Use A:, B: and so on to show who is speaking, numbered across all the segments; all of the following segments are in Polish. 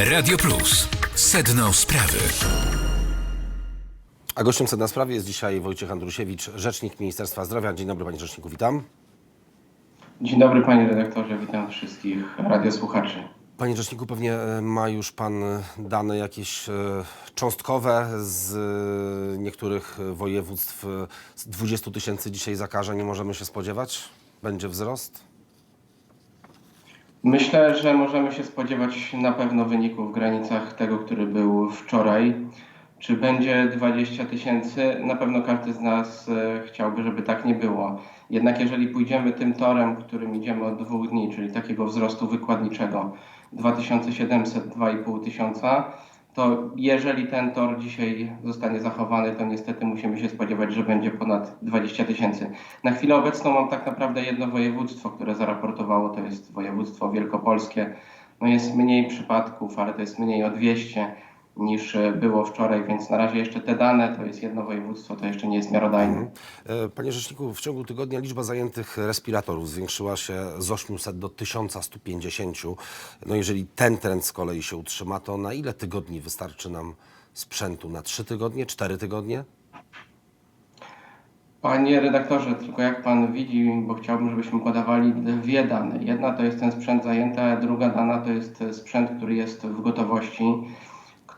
A: Radio Plus. Sedno sprawy.
B: A gościem na sprawie jest dzisiaj Wojciech Andrusiewicz, rzecznik Ministerstwa Zdrowia. Dzień dobry panie rzeczniku, witam.
C: Dzień dobry panie redaktorze, witam wszystkich radiosłuchaczy.
B: Panie rzeczniku, pewnie e, ma już pan dane jakieś e, cząstkowe z e, niektórych województw. Z 20 tysięcy dzisiaj zakażeń możemy się spodziewać? Będzie wzrost?
C: Myślę, że możemy się spodziewać na pewno wyniku w granicach tego, który był wczoraj. Czy będzie 20 tysięcy? Na pewno każdy z nas e, chciałby, żeby tak nie było. Jednak jeżeli pójdziemy tym torem, którym idziemy od dwóch dni, czyli takiego wzrostu wykładniczego 2700, 2,5 tysiąca, to jeżeli ten tor dzisiaj zostanie zachowany, to niestety musimy się spodziewać, że będzie ponad 20 tysięcy. Na chwilę obecną mam tak naprawdę jedno województwo, które zaraportowało, to jest województwo wielkopolskie. No jest mniej przypadków, ale to jest mniej o 200 niż e, było wczoraj, więc na razie jeszcze te dane, to jest jedno województwo, to jeszcze nie jest miarodajne.
B: E, Panie rzeczniku, w ciągu tygodnia liczba zajętych respiratorów zwiększyła się z 800 do 1150. No jeżeli ten trend z kolei się utrzyma, to na ile tygodni wystarczy nam sprzętu? Na 3 tygodnie, 4 tygodnie?
C: Panie redaktorze, tylko jak pan widzi, bo chciałbym, żebyśmy podawali dwie dane. Jedna to jest ten sprzęt zajęty, a druga dana to jest sprzęt, który jest w gotowości,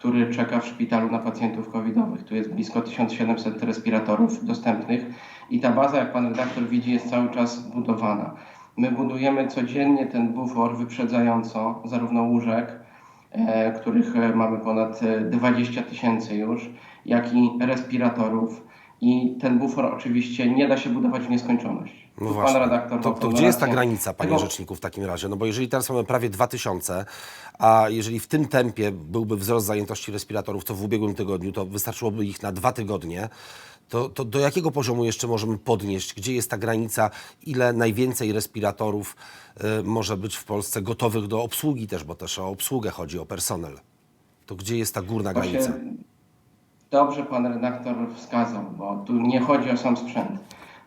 C: który czeka w szpitalu na pacjentów covidowych. Tu jest blisko 1700 respiratorów dostępnych i ta baza, jak pan redaktor widzi, jest cały czas budowana. My budujemy codziennie ten bufor wyprzedzająco zarówno łóżek, e, których e, mamy ponad e, 20 tysięcy już, jak i respiratorów. I ten bufor oczywiście nie da się budować w nieskończoność.
B: No właśnie.
C: Pan redaktor
B: To, to gdzie jest ta granica, panie
C: Tego-
B: rzeczniku, w takim razie? No bo jeżeli teraz mamy prawie 2000, a jeżeli w tym tempie byłby wzrost zajętości respiratorów, to w ubiegłym tygodniu, to wystarczyłoby ich na dwa tygodnie, to, to do jakiego poziomu jeszcze możemy podnieść? Gdzie jest ta granica? Ile najwięcej respiratorów y, może być w Polsce gotowych do obsługi też, bo też o obsługę chodzi, o personel? To gdzie jest ta górna granica?
C: Dobrze pan redaktor wskazał, bo tu nie chodzi o sam sprzęt,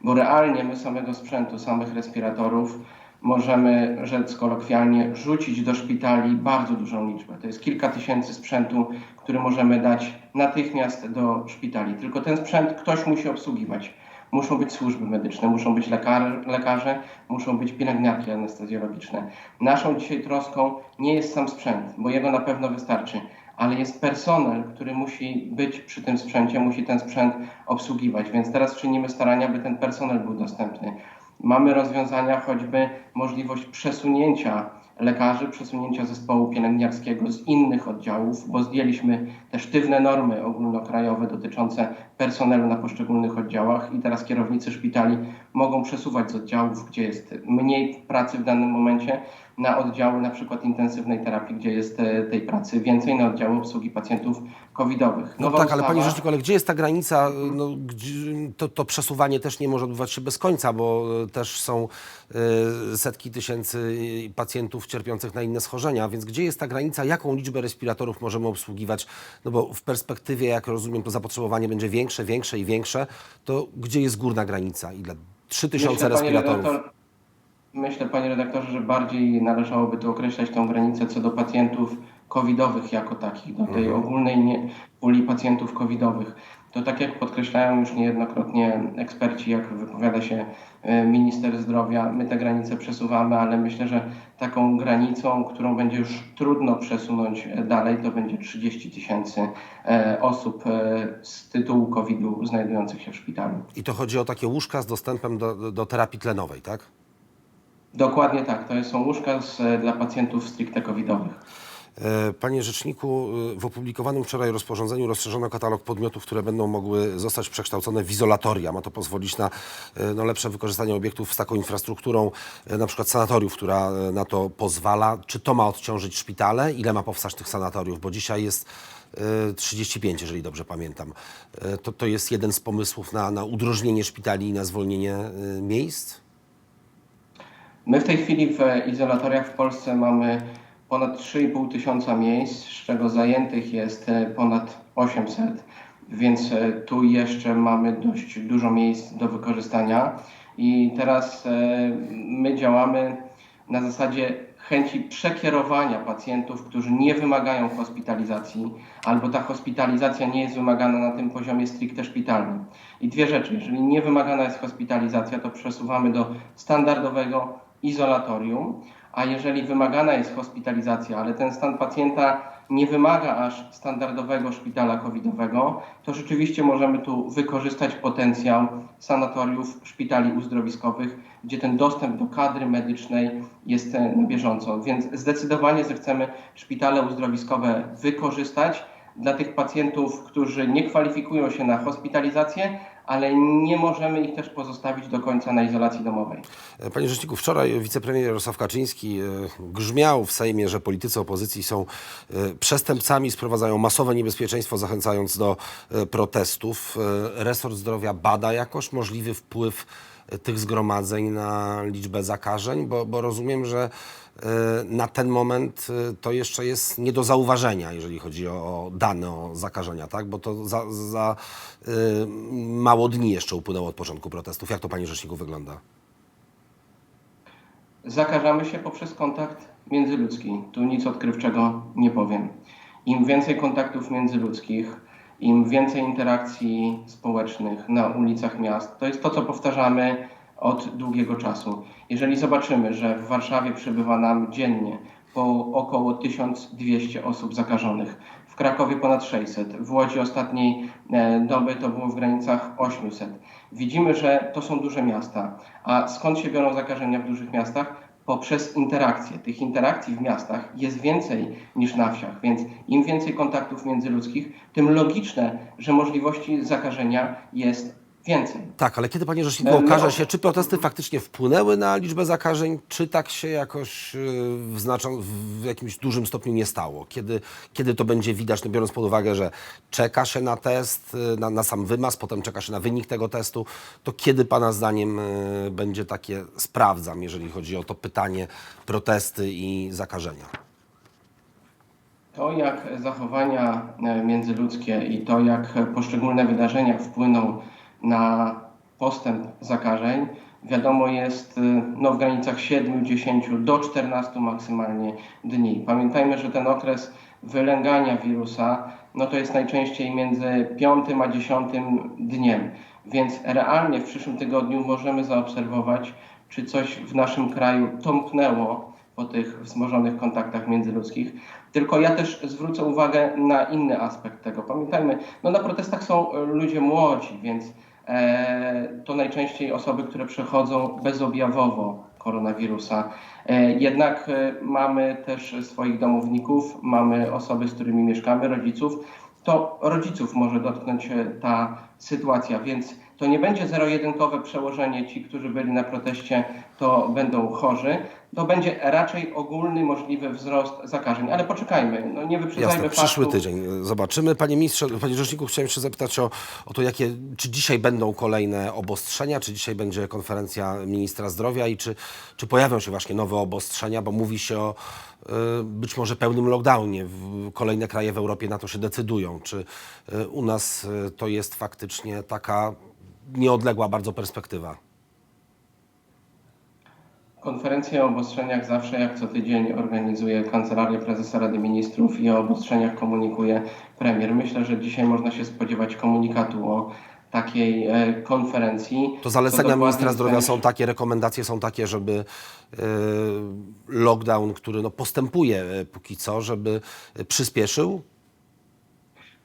C: bo realnie my samego sprzętu, samych respiratorów możemy rzec kolokwialnie rzucić do szpitali bardzo dużą liczbę. To jest kilka tysięcy sprzętu, który możemy dać natychmiast do szpitali. Tylko ten sprzęt ktoś musi obsługiwać. Muszą być służby medyczne, muszą być lekarze, lekarze, muszą być pielęgniarki anestezjologiczne. Naszą dzisiaj troską nie jest sam sprzęt, bo jego na pewno wystarczy, ale jest personel, który musi być przy tym sprzęcie, musi ten sprzęt obsługiwać. Więc teraz czynimy starania, by ten personel był dostępny. Mamy rozwiązania, choćby możliwość przesunięcia lekarzy, przesunięcia zespołu pielęgniarskiego z innych oddziałów, bo zdjęliśmy te sztywne normy ogólnokrajowe dotyczące personelu na poszczególnych oddziałach i teraz kierownicy szpitali mogą przesuwać z oddziałów, gdzie jest mniej pracy w danym momencie, na oddziały na przykład intensywnej terapii, gdzie jest e, tej pracy więcej, na oddziały obsługi pacjentów covidowych.
B: No tak, ale
C: ustawa-
B: panie rzeczniku, ale gdzie jest ta granica? No, gdzie, to, to przesuwanie też nie może odbywać się bez końca, bo e, też są e, setki tysięcy e, pacjentów cierpiących na inne schorzenia, więc gdzie jest ta granica? Jaką liczbę respiratorów możemy obsługiwać? No bo w perspektywie, jak rozumiem, to zapotrzebowanie będzie większe, większe i większe, to gdzie jest górna granica? Ile? 3000
C: Myślę,
B: respiratorów.
C: Myślę, panie redaktorze, że bardziej należałoby tu określać tą granicę co do pacjentów covidowych jako takich, do tej ogólnej nie, puli pacjentów covidowych. To tak jak podkreślają już niejednokrotnie eksperci, jak wypowiada się e, minister zdrowia, my te granice przesuwamy, ale myślę, że taką granicą, którą będzie już trudno przesunąć e, dalej, to będzie 30 tysięcy e, osób z tytułu COVID-u znajdujących się w szpitalu.
B: I to chodzi o takie łóżka z dostępem do, do terapii tlenowej, tak?
C: Dokładnie tak. To są łóżka z, dla pacjentów stricte covidowych.
B: E, Panie Rzeczniku, e, w opublikowanym wczoraj rozporządzeniu rozszerzono katalog podmiotów, które będą mogły zostać przekształcone w izolatoria. Ma to pozwolić na e, no, lepsze wykorzystanie obiektów z taką infrastrukturą, e, na przykład sanatoriów, która e, na to pozwala. Czy to ma odciążyć szpitale? Ile ma powstać tych sanatoriów? Bo dzisiaj jest e, 35, jeżeli dobrze pamiętam. E, To, to jest jeden z pomysłów na, na udrożnienie szpitali i na zwolnienie e, miejsc?
C: My w tej chwili w izolatoriach w Polsce mamy ponad 3,5 tysiąca miejsc, z czego zajętych jest e, ponad 800, więc e, tu jeszcze mamy dość dużo miejsc do wykorzystania. I teraz e, my działamy na zasadzie chęci przekierowania pacjentów, którzy nie wymagają hospitalizacji, albo ta hospitalizacja nie jest wymagana na tym poziomie stricte szpitalnym. I dwie rzeczy. Jeżeli nie wymagana jest hospitalizacja, to przesuwamy do standardowego izolatorium, a jeżeli wymagana jest hospitalizacja, ale ten stan pacjenta nie wymaga aż standardowego szpitala covidowego, to rzeczywiście możemy tu wykorzystać potencjał sanatoriów, szpitali uzdrowiskowych, gdzie ten dostęp do kadry medycznej jest e, na bieżąco. Więc zdecydowanie zechcemy szpitale uzdrowiskowe wykorzystać dla tych pacjentów, którzy nie kwalifikują się na hospitalizację, ale nie możemy ich też pozostawić do końca na izolacji domowej.
B: Panie Rzeczniku, wczoraj wicepremier Jarosław Kaczyński e, grzmiał w Sejmie, że politycy opozycji są e, przestępcami, sprowadzają masowe niebezpieczeństwo, zachęcając do e, protestów. Resort zdrowia bada jakoś możliwy wpływ tych zgromadzeń na liczbę zakażeń, bo, bo rozumiem, że e, na ten moment e, to jeszcze jest nie do zauważenia, jeżeli chodzi o dane o zakażenia, tak? Bo to za, za e, mało dni jeszcze upłynęło od początku protestów. Jak to, panie rzeczniku, wygląda?
C: Zakażamy się poprzez kontakt międzyludzki. Tu nic odkrywczego nie powiem. Im więcej kontaktów międzyludzkich, im więcej interakcji społecznych na ulicach miast, to jest to, co powtarzamy od długiego czasu. Jeżeli zobaczymy, że w Warszawie przybywa nam dziennie po około 1200 osób zakażonych, w Krakowie ponad 600, w Łodzi ostatniej e, doby to było w granicach 800. Widzimy, że to są duże miasta. A skąd się biorą zakażenia w dużych miastach? Poprzez interakcje. Tych interakcji w miastach jest więcej niż na wsiach, więc im więcej kontaktów międzyludzkich, tym logiczne, że możliwości zakażenia jest więcej.
B: Tak, ale kiedy, panie rzeczniku,
C: E, no-
B: okaże się, czy protesty faktycznie wpłynęły na liczbę zakażeń, czy tak się jakoś yy, w, znaczą, w jakimś dużym stopniu nie stało? Kiedy, kiedy to będzie widać, no biorąc pod uwagę, że czeka się na test, yy, na, na sam wymaz, potem czeka się na wynik tego testu, to kiedy pana zdaniem będzie takie, sprawdzam, jeżeli chodzi o to pytanie, protesty i zakażenia?
C: To, jak zachowania e, międzyludzkie i to, jak poszczególne wydarzenia wpłyną na postęp zakażeń, wiadomo jest e, no, w granicach 7, 10 do 14 maksymalnie dni. Pamiętajmy, że ten okres wylęgania wirusa no, to jest najczęściej między 5 a 10 dniem, więc realnie w przyszłym tygodniu możemy zaobserwować, czy coś w naszym kraju tąpnęło po tych wzmożonych kontaktach międzyludzkich. Tylko ja też zwrócę uwagę na inny aspekt tego. Pamiętajmy, no na protestach są e, ludzie młodzi, więc to najczęściej osoby, które przechodzą bezobjawowo koronawirusa. E, jednak e, mamy też swoich domowników, mamy osoby, z którymi mieszkamy, rodziców. To rodziców może dotknąć e, ta sytuacja, więc to nie będzie zero-jedynkowe przełożenie. Ci, którzy byli na proteście, to będą chorzy. To będzie raczej ogólny możliwy wzrost zakażeń. Ale poczekajmy, no nie wyprzedzajmy
B: Jasne, przyszły
C: faktów.
B: tydzień zobaczymy. Panie ministrze, panie rzeczniku, chciałem jeszcze zapytać o, o to, jakie, czy dzisiaj będą kolejne obostrzenia, czy dzisiaj będzie konferencja ministra zdrowia i czy, czy pojawią się właśnie nowe obostrzenia, bo mówi się o y, być może pełnym lockdownie. Kolejne kraje w Europie na to się decydują. Czy y, u nas y, to jest faktycznie taka nieodległa bardzo perspektywa?
C: Konferencję o obostrzeniach zawsze jak co tydzień organizuje Kancelaria Prezesa Rady Ministrów i o obostrzeniach komunikuje premier. Myślę, że dzisiaj można się spodziewać komunikatu o takiej e, konferencji.
B: To zalecenia ministra zdrowia są takie, rekomendacje są takie, żeby y, lockdown, który no, postępuje y, póki co, żeby przyspieszył?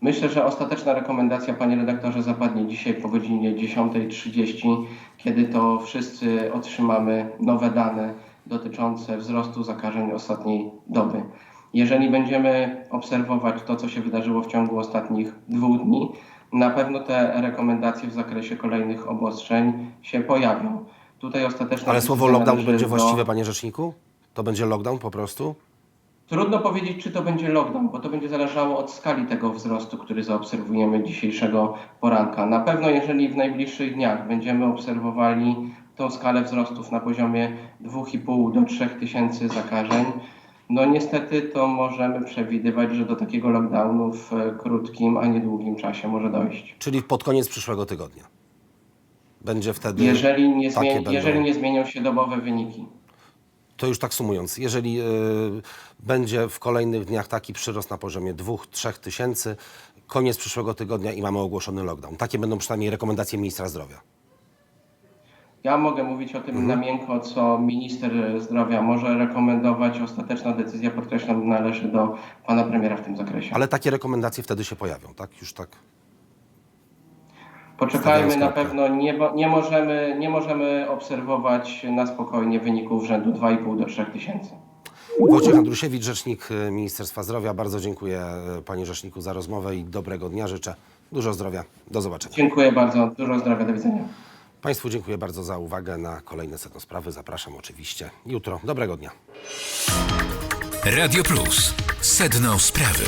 C: Myślę, że ostateczna rekomendacja, panie redaktorze, zapadnie dzisiaj po godzinie 10.30, kiedy to wszyscy otrzymamy nowe dane dotyczące wzrostu zakażeń ostatniej doby. Jeżeli będziemy obserwować to, co się wydarzyło w ciągu ostatnich dwóch dni, na pewno te rekomendacje w zakresie kolejnych obostrzeń się pojawią. Tutaj ostateczna
B: Ale słowo lockdown będzie
C: do-
B: właściwe, panie rzeczniku? To będzie lockdown po prostu?
C: Trudno powiedzieć, czy to będzie lockdown, bo to będzie zależało od skali tego wzrostu, który zaobserwujemy dzisiejszego poranka. Na pewno, jeżeli w najbliższych dniach będziemy obserwowali tą skalę wzrostów na poziomie 2,5 do 3 tysięcy zakażeń, no niestety to możemy przewidywać, że do takiego lockdownu w krótkim, a niedługim czasie może dojść.
B: Czyli pod koniec przyszłego tygodnia. Będzie wtedy.
C: Jeżeli nie, zmieni- jeżeli nie zmienią się dobowe wyniki.
B: To już tak sumując, jeżeli y, będzie w kolejnych dniach taki przyrost na poziomie 2-3 tysięcy, koniec przyszłego tygodnia i mamy ogłoszony lockdown. Takie będą przynajmniej rekomendacje ministra zdrowia.
C: Ja mogę mówić o tym na miękko, co minister zdrowia może rekomendować. Ostateczna decyzja, podkreślam, należy do pana premiera w tym zakresie.
B: Ale takie rekomendacje wtedy się pojawią, tak? Już tak.
C: Poczekajmy,
B: Stawiając
C: na pewno nie, nie, możemy, nie możemy obserwować na spokojnie wyników rzędu 2,5 do 3 tysięcy.
B: Wojciech Andrusiewicz, rzecznik Ministerstwa Zdrowia. Bardzo dziękuję y, panie rzeczniku za rozmowę i dobrego dnia życzę. Dużo zdrowia. Do zobaczenia.
C: Dziękuję bardzo, dużo zdrowia, do widzenia.
B: Państwu dziękuję bardzo za uwagę na kolejne sedno sprawy. Zapraszam oczywiście jutro. Dobrego dnia.
A: Radio Plus. Sedno sprawy.